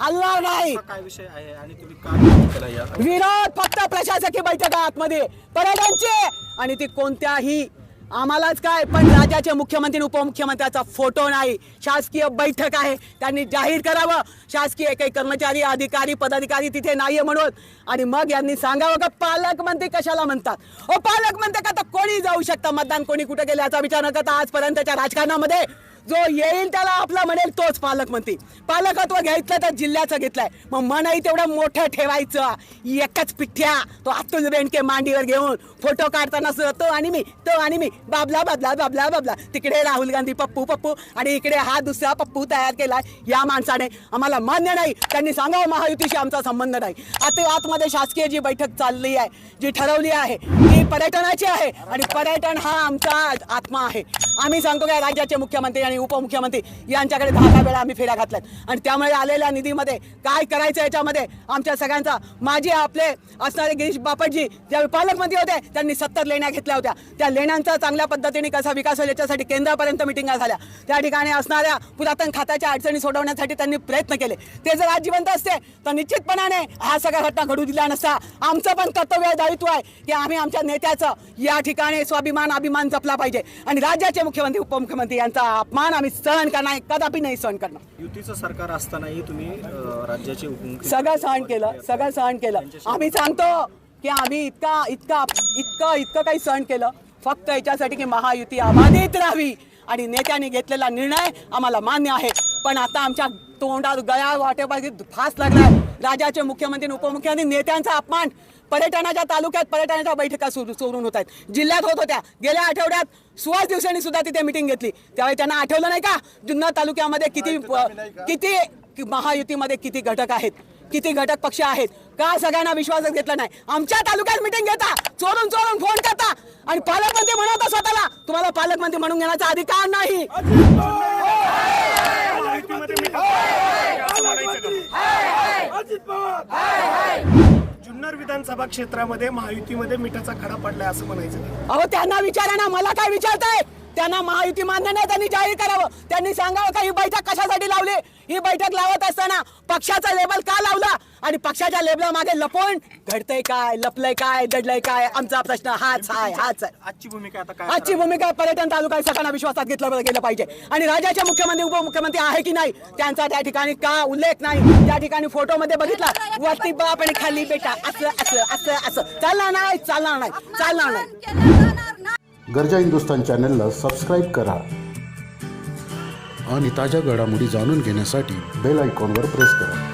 हलणार नाही. काय विषय आहे आणि तुम्ही काय केला या? विरोध फक्त प्रशासकीय बैठक आतमध्ये. पर्यटनचे आणि ती कोणत्याही आम्हालाच काय पण राज्याचे मुख्यमंत्री उपमुख्यमंत्र्याचा फोटो नाही. शासकीय बैठक आहे. त्यांनी जाहीर करावं. शासकीय काही कर्मचारी अधिकारी पदाधिकारी तिथे नाहीये म्हणून. आणि मग यांनी सांगावं का पालकमंत्री कशाला म्हणतात? ओ पालकमंत्री का तर कोणी जाऊ शकतं? मतदान कोणी कुठे गेले याचा विचार न करता आजपर्यंतच्या राजकारणामध्ये जो येईल त्याला आपला म्हणेल तोच पालकमंत्री पालकत्व घ्यायचं तर जिल्ह्याचं घेतलंय. मग मनही तेवढं मोठं ठेवायचं. एकच पिठ्या तो आतून बेंडके मांडीवर घेऊन फोटो काढताना सुद्धा तो आणि मी तो आणि मी बाबला बाबला बाबला बाबला. तिकडे राहुल गांधी पप्पू पप्पू. आणि इकडे हा दुसरा पप्पू तयार केलाय. या माणसाने आम्हाला मान्य नाही. त्यांनी सांगावं महायुतीशी आमचा संबंध नाही. आता आतमध्ये शासकीय जी बैठक चालली आहे जी ठरवली आहे ती पर्यटनाची आहे. आणि पर्यटन हा आमचा आत्मा आहे. आम्ही सांगतो काय राज्याचे मुख्यमंत्री आणि आणि उपमुख्यमंत्री यांच्याकडे दहा दहा वेळा आम्ही फेऱ्या घातल्यात. आणि त्यामुळे आलेल्या निधीमध्ये काय करायचं याच्यामध्ये आमच्या सगळ्यांचा माझे आपले असणारे गिरीश बापटजी ज्यावेळी पालकमंत्री होते त्यांनी सत्तर लेण्या घेतल्या होत्या. त्या लेण्यांचा चांगल्या पद्धतीने कसा विकास होईल याच्यासाठी केंद्रापर्यंत मिटिंगा झाल्या. त्या ठिकाणी असणाऱ्या पुरातन खात्याच्या अडचणी सोडवण्यासाठी त्यांनी प्रयत्न केले. ते जर आज जिवंत असते तर निश्चितपणाने हा सगळ्या घटना घडू दिल्या नसता. आमचं पण कर्तव्य दायित्व आहे की आम्ही आमच्या नेत्याचं या ठिकाणी स्वाभिमान अभिमान जपला पाहिजे. आणि राज्याचे मुख्यमंत्री उपमुख्यमंत्री यांचा अपमान आम्ही सहन करणार कदापि नाही सहन करणार. युतीचं सरकार असतानाही तुम्ही अं, राज्याचे सगळं सहन केलं सगळं सहन केलं. आम्ही सांगतो की आम्ही इतका इतका इतकं इतकं काही सहन केलं. फक्त याच्यासाठी की महायुती अबाधित राहावी. आणि नेत्यांनी घेतलेला निर्णय आम्हाला मान्य आहे. पण आता आमच्या तोंडात गळ्या वाटेपाशी फास लागलाय. राज्याचे मुख्यमंत्री आणि उपमुख्यमंत्री नेत्यांचा अपमान. पर्यटनाच्या तालुक्यात पर्यटनाच्या बैठका सुरू सोडून होत आहेत. जिल्ह्यात होत होत्या. गेल्या आठवड्यात सुहास दिवसांनी सुद्धा तिथे मिटिंग घेतली. त्यावेळी त्यांना आठवलं नाही का? जुन्नर तालुक्यामध्ये किती किती महायुतीमध्ये किती घटक आहेत? किती घटक पक्ष आहेत? का सगळ्यांना विश्वासात घेतला नाही? आमच्या तालुक्यात मिटिंग घेता. चोरून चोरून फोन करता. आणि पालकमंत्री म्हणत स्वतःला तुम्हाला पालकमंत्री म्हणून घेण्याचा अधिकार नाही. जुन्नर विधानसभा क्षेत्रामध्ये महायुतीमध्ये मिठाचा खडा पडलाय असं म्हणायचं. अहो त्यांना विचारा ना मला काय विचारताय? त्यांना महायुती मान्य नाही त्यांनी जाहीर करावं. त्यांनी सांगावं का ही बैठक कशासाठी लावली? ही बैठक लावत असताना पक्षाचा लेबल का लावला? आणि पक्षाच्या लेबला मागे लपवून घडतंय काय लपलंय काय दडलंय काय आमचा प्रश्न हाच आहे हाच आहे. आजची भूमिका आता काय आजची भूमिका पर्यटन तालुका सगळ्यांना विश्वासात घेतलं गेलं पाहिजे. आणि राज्याचे मुख्यमंत्री उपमुख्यमंत्री आहे की नाही त्यांचा त्या ठिकाणी का उल्लेख नाही? त्या ठिकाणी फोटो मध्ये बघितला वरती बाप आणि खाली बेटा असं असं असं असं. चालणार नाही चालणार नाही चालणार नाही. गरजा हिंदुस्तान चॅनलला सबस्क्राईब करा. आणि ताज्या घडामोडी जाणून घेण्यासाठी बेल आयकॉनवर प्रेस करा.